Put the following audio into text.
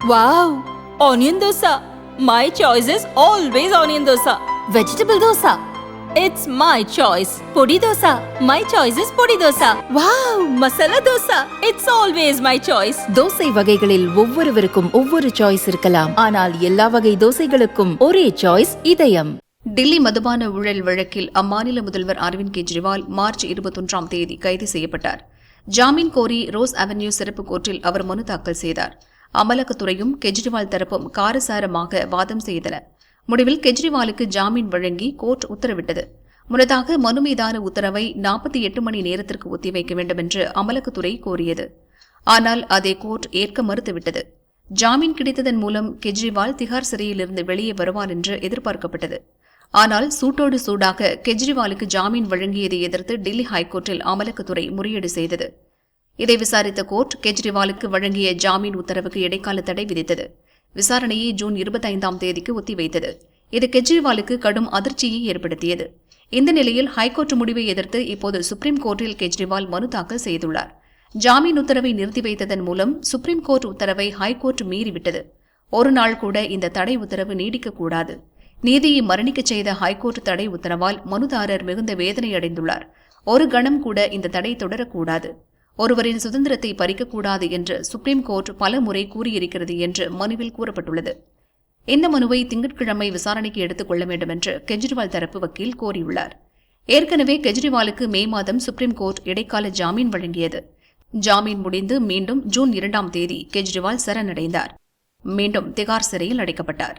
Wow! Onion dosa. My choice is always onion dosa. Vegetable dosa. It's my choice. Podi dosa. My choice is podi dosa. Wow! Masala dosa. It's always my choice. Dosa வகைகளில் ஒவ்வொருவருக்கும் ஒவ்வொரு choice இருக்கலாம் ஆனால் எல்லா வகை தோசைகளுக்கும் ஒரே choice இதயம் டில்லி மதுபான ஊழல் வழக்கில் அம்மாநில முதல்வர் அரவிந்த் கெஜ்ரிவால் மார்ச் இருபத்தொன்றாம் தேதி கைது செய்யப்பட்டார் ஜாமீன் கோரி ரோஸ் அவென்யூ சிறப்பு கோர்ட்டில் அவர் மனு தாக்கல் செய்தார் அமலாக்கத்துறையும் கெஜ்ரிவால் தரப்பும் காரசாரமாக வாதம் செய்தன. முடிவில் கெஜ்ரிவாலுக்கு ஜாமீன் வழங்கி கோர்ட் உத்தரவிட்டது. முன்னதாக மனு மீதான உத்தரவை நாற்பத்தி எட்டு மணி நேரத்திற்கு ஒத்திவைக்க வேண்டும் என்று அமலாக்கத்துறை கோரியது. ஆனால் அதை கோர்ட் ஏற்க மறுத்துவிட்டது. ஜாமீன் கிடைத்ததன் மூலம் கெஜ்ரிவால் திகார் சிறையிலிருந்து வெளியே வருவார் என்று எதிர்பார்க்கப்பட்டது. ஆனால் சூட்டோடு சூடாக கெஜ்ரிவாலுக்கு ஜாமீன் வழங்கியதை எதிர்த்து டெல்லி ஹைகோர்ட்டில் அமலாக்கத்துறை முறையீடு செய்தது. இதை விசாரித்த கோர்ட் கெஜ்ரிவாலுக்கு வழங்கிய ஜாமீன் உத்தரவுக்கு இடைக்கால தடை விதித்தது. விசாரணையை ஜூன் இருபத்தைந்தாம் தேதிக்கு ஒத்திவைத்தது. இது கெஜ்ரிவாலுக்கு கடும் அதிர்ச்சியை ஏற்படுத்தியது. இந்த நிலையில் ஹைகோர்ட் முடிவை எதிர்த்து இப்போது சுப்ரீம் கோர்ட்டில் கெஜ்ரிவால் மனு தாக்கல் செய்துள்ளார். ஜாமீன் உத்தரவை நிறுத்தி வைத்ததன் மூலம் சுப்ரீம் கோர்ட் உத்தரவை ஹைகோர்ட் மீறிவிட்டது. ஒரு நாள் கூட இந்த தடை உத்தரவு நீடிக்கக்கூடாது நீதியை மரணிக்கச் செய்த ஹைகோர்ட் தடை உத்தரவால் மனுதாரர் மிகுந்த வேதனை அடைந்துள்ளார் ஒரு கணம் கூட இந்த தடை தொடரக்கூடாது. ஒருவரின் சுதந்திரத்தை பறிக்கக்கூடாது என்று சுப்ரீம் கோர்ட் பல முறை கூறியிருக்கிறது என்று மனுவில் கூறப்பட்டுள்ளது. இந்த மனுவை திங்கட்கிழமை விசாரணைக்கு எடுத்துக் கொள்ள வேண்டும் என்று கெஜ்ரிவால் தரப்பு வக்கீல் கோரியுள்ளார். ஏற்கனவே கெஜ்ரிவாலுக்கு மே மாதம் சுப்ரீம் கோர்ட் இடைக்கால ஜாமீன் வழங்கியது. ஜாமீன் முடிந்து மீண்டும் ஜூன் இரண்டாம் தேதி கெஜ்ரிவால் சரணடைந்தார். மீண்டும் திகார் சிறையில் அடைக்கப்பட்டார்.